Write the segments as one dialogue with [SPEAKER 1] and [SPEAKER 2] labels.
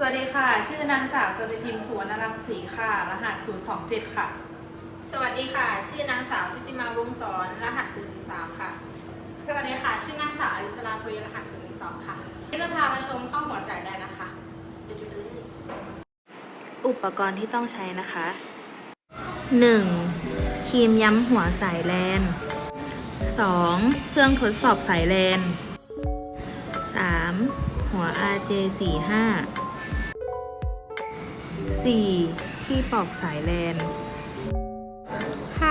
[SPEAKER 1] สวัสดีค่ะ ชื่อนางสาวสติพิมพ์สุวรรณรังสีค่ะ รหัส 027 ค่ะ
[SPEAKER 2] สวัสดีค่ะ ชื่อนางสาวทิติมาวงศ์สอนรหัส013ค่ะ
[SPEAKER 3] สวัสดีค่ะ ชื่อนางสาวอลิสลาคุยรหัส 012 ค่ะที่จะพามาชมข้อหัวสายได้นะคะไปดูกันเลย
[SPEAKER 4] อุปกรณ์ที่ต้องใช้นะคะ 1. ครีมย้ำหัวสายแลน 2. เครื่องทดสอบสายแลน 3. หัว RJ45 4. ที่ปอกสายแลน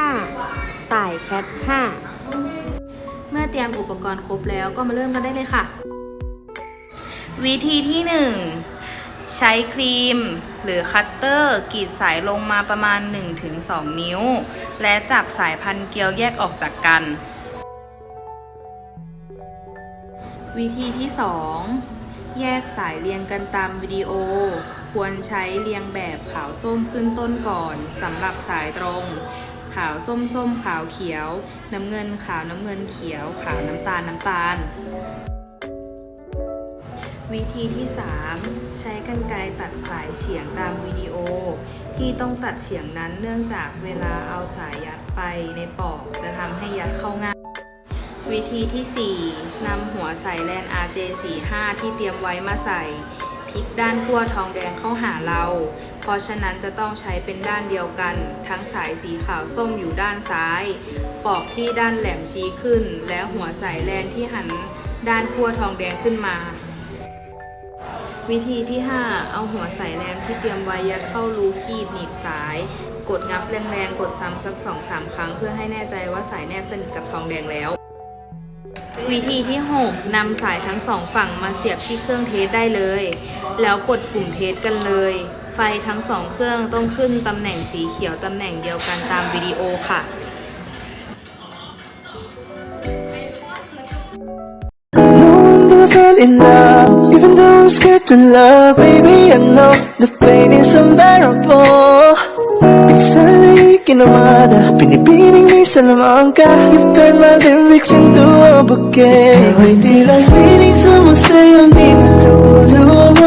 [SPEAKER 5] 5. สายแคท
[SPEAKER 4] เมื่อเตรียมอุปกรณ์ครบแล้วก็มาเริ่มกันได้เลยค่ะ วิธีที่ 1 ใช้ครีมหรือคัตเตอร์กรีดสายลงมาประมาณ 1-2 นิ้ว และจับสายพันเกลียวแยกออกจากกัน วิธีที่ 2 แยกสายเรียงกันตามวิดีโอ ควรใช้เรียงแบบขาวส้มขึ้นต้นก่อนสำหรับสายตรง ขาวส้มส้มขาวเขียว น้ำเงินขาวน้ำเงินเขียว ขาวน้ำตาลน้ำตาล วิธีที่ 3 ใช้กรรไกรตัดสายเฉียงตามวิดีโอ ที่ต้องตัดเฉียงนั้นเนื่องจากเวลาเอาสายยัดไปในปอกจะทำให้ยัดเข้าง่ายวิธีที่ 4นำหัวใสายแลน RJ45 ที่เตรียมไว้มาใส่ พลิกด้านขั้วทองแดงเข้าหาเรา เพราะฉะนั้นจะต้องใช้เป็นด้านเดียวกัน ทั้งสายสีขาวส้มอยู่ด้านซ้าย ปอกที่ด้านแหลมชี้ขึ้น และหัวสายแลนที่หันด้านขั้วทองแดงขึ้นมา วิธีที่ 5 เอาหัวสายแลนที่เตรียมไว้ยัดเข้ารูคีบหนีบสาย กดงับแรงๆ กดซ้ำสัก2-3ครั้ง เพื่อให้แน่ใจว่าสายแนบสนิทกับทองแดงแล้ว วิธีที่ 6นำสายทั้งสองฝั่งมาเสียบที่เครื่องเทสได้เลย แล้วกดปุ่มเทสกันเลย ไฟทั้งสองเครื่องต้องขึ้นตำแหน่งสีเขียวตำแหน่งเดียวกันตามวิดีโอค่ะ
[SPEAKER 6] Even though I'm scared to love Baby, I know the pain is unbearable Minsan ay kinamada Pinipiling may salamang ka You've turned my lyrics into a bouquet Nawa'y tila sinig sa museo Di na